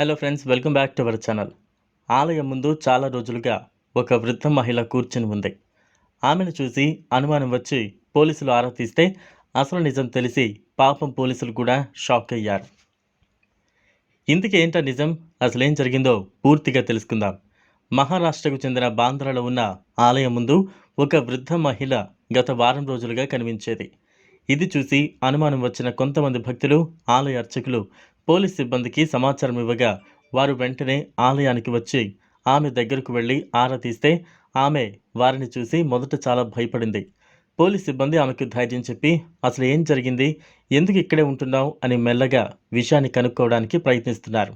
Hello friends welcome back to our channel ఆలయం ముందు చాలా రోజులుగా ఒక వృద్ధ మహిళ కూర్చుని ఉంది. ఆమెను చూసి అనుమానం వచ్చి పోలీసులు ఆరా తీస్తే అసలు నిజం తెలిసి పాపం పోలీసులు కూడా షాక్ అయ్యారు. ఇందుకు ఏంటో నిజం? అసలేం జరిగిందో పూర్తిగా తెలుసుకుందాం. మహారాష్ట్రకు చెందిన బాంద్రాలో ఉన్న ఆలయం ముందు ఒక వృద్ధ మహిళ గత వారం రోజులుగా కనిపించేది. ఇది చూసి అనుమానం వచ్చిన కొంతమంది భక్తులు ఆలయ అర్చకులు పోలీస్ సిబ్బందికి సమాచారం ఇవ్వగా వారు వెంటనే ఆలయానికి వచ్చి ఆమె దగ్గరకు వెళ్ళి ఆరా తీస్తే ఆమె వారిని చూసి మొదట చాలా భయపడింది. పోలీస్ సిబ్బంది ఆమెకు ధైర్యం చెప్పి అసలు ఏం జరిగింది? ఎందుకు ఇక్కడే ఉంటున్నావు? అని మెల్లగా విషయాన్ని కనుక్కోవడానికి ప్రయత్నిస్తున్నారు.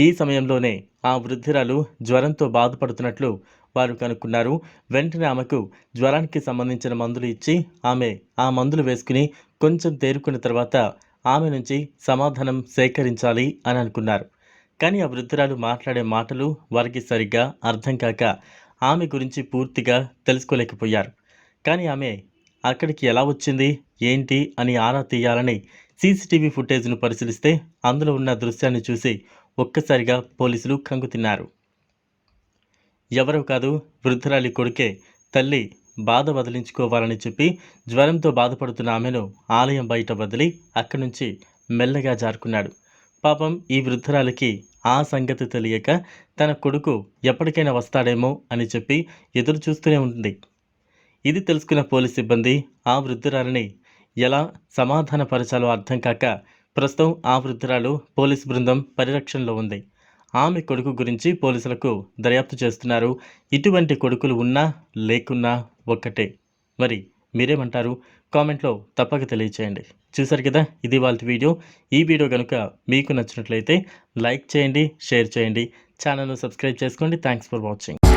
ఈ సమయంలోనే ఆ వృద్ధురాలు జ్వరంతో బాధపడుతున్నట్లు వారు కనుక్కున్నారు. వెంటనే ఆమెకు జ్వరానికి సంబంధించిన మందులు ఇచ్చి ఆమె ఆ మందులు వేసుకుని కొంచెం తేరుకున్న తర్వాత ఆమె నుంచి సమాధానం సేకరించాలి అని అనుకున్నారు. కానీ ఆ వృద్ధురాలు మాట్లాడే మాటలు వారికి సరిగ్గా అర్థం కాక ఆమె గురించి పూర్తిగా తెలుసుకోలేకపోయారు. కానీ ఆమె అక్కడికి ఎలా వచ్చింది ఏంటి అని ఆరా తీయాలని సీసీటీవీ ఫుటేజ్ను పరిశీలిస్తే అందులో ఉన్న దృశ్యాన్ని చూసి ఒక్కసారిగా పోలీసులు కంగుతిన్నారు. ఎవరో కాదు వృద్ధురాలి కొడుకే తల్లి బాధ వదిలించుకోవాలని చెప్పి జ్వరంతో బాధపడుతున్న ఆమెను ఆలయం బయట వదిలి అక్కడి నుంచి మెల్లగా జారుకున్నాడు. పాపం ఈ వృద్ధురాలికి ఆ సంగతి తెలియక తన కొడుకు ఎప్పటికైనా వస్తాడేమో అని చెప్పి ఎదురు చూస్తూనే ఉంటుంది. ఇది తెలుసుకున్న పోలీస్ సిబ్బంది ఆ వృద్ధురాలిని ఎలా సమాధానపరచాలో అర్థం కాక ప్రస్తుతం ఆ వృద్ధురాలు పోలీస్ బృందం పరిరక్షణలో ఉంది. ఆమె కొడుకు గురించి పోలీసులకు దర్యాప్తు చేస్తున్నారు. ఇటువంటి కొడుకులు ఉన్నా లేకున్నా ఒక్కటే. మరి మీరేమంటారు? కామెంట్లో తప్పక తెలియచేయండి. చూసారు కదా ఇది వాళ్ళ వీడియో. ఈ వీడియో కనుక మీకు నచ్చినట్లయితే లైక్ చేయండి షేర్ చేయండి. ఛానల్ను సబ్స్క్రైబ్ చేసుకోండి. Thanks for watching.